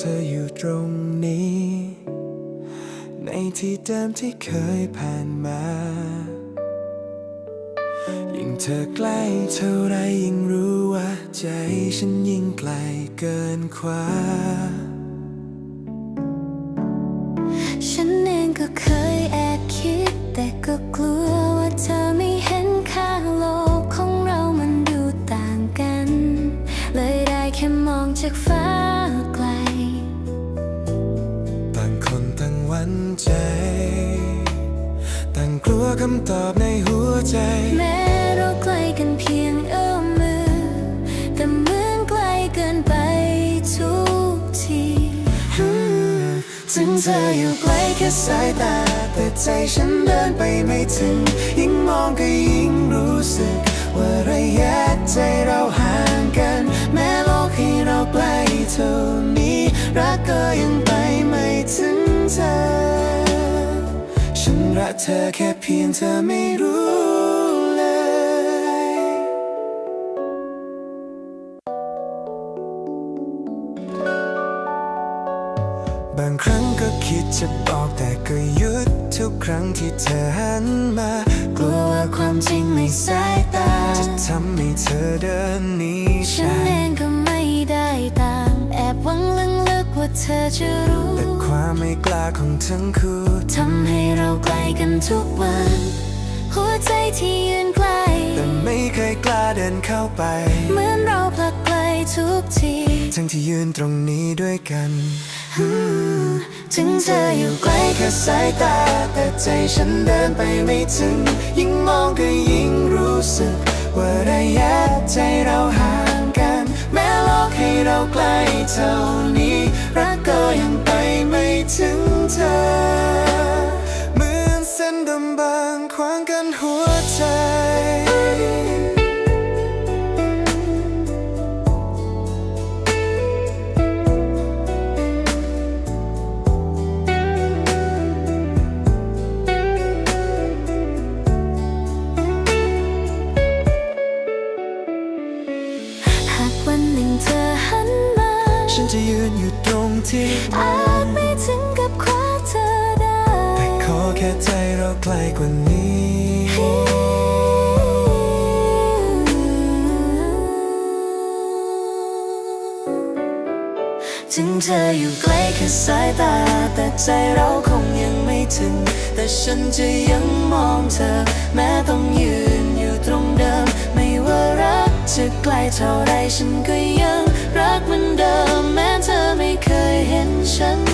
เธออยู่ตรงนี้ ในที่เดิมที่เคยผ่านมา ยิ่งเธอใกล้เท่าไรยิ่งรู้ว่า ใจฉันยิ่งไกลเกินคว้า ฉันเองก็เคยแอบคิด แต่ก็กลัวว่าเธอไม่เห็นค่าโลกของเรามันดูต่างกัน เลยได้แค่มองจากฟ้าไกล ต่างหวันใจต่างกลัวคำตอบในหัวใจ แม้เราใกล้กันเพียงเอื้อมมือ แต่เหมือนไกลเกินไปทุกทีถึงเธออยู่ไกลแค่สายตา แต่ใจฉันเดินไปไม่ถึง ยิ่งมองก็ยิ่งรู้สึก ว่าระยะใจเราห่างกัน แม้โลกให้เราใกล้เท่านี้ รักก็ยังไปไม่ถึง เธอแค่เพียงเธอไม่รู้เลย บางครั้งก็คิดจะบอกแต่ก็หยุดทุกครั้งที่เธอหันมา กลัวว่าความจริงในสายตา จะทำให้เธอเดินหนีฉัฉันนเองก็ไม่ได้ตาม แอบหวังลึกๆว่าเธอจะรู้ แต่ความไม่กล้าของทั้งคู่ทำให้เราใกล้ กันทุกวัน หัวใจที่ยืนไกล แต่ไม่เคยกล้าเดินเข้าไป เหมือนเราผลักไกลทุกที ทั้งที่ยืนตรงนี้ด้วยกัน ถึงเธออยู่ไกลแค่สายตา แต่ใจฉันเดินไปไม่ถึง ยิ่งมองก็ยิ่งรู้สึก ว่าระยะใจเราห่างกัน แม้โลกให้เราใกล้เท่านี้ รักก็ยัง จะยืนอยู่ตรงที่อาจไม่ถึงกับคว้าเธอได้ แต่ขอแค่ใจเราใกล้กว่านี้ถึงเธออยู่ไกลแค่สายตา แต่ใจเราคงยังไม่ถึง แต่ฉันจะยังมองเธอ แม้ต้องยืนอยู่ตรงเดิม ไม่ว่ารักจะไกลเท่าไรฉันก็ยัง รักเหมือนเดิมแม้เธอไม่เคยเห็นฉัน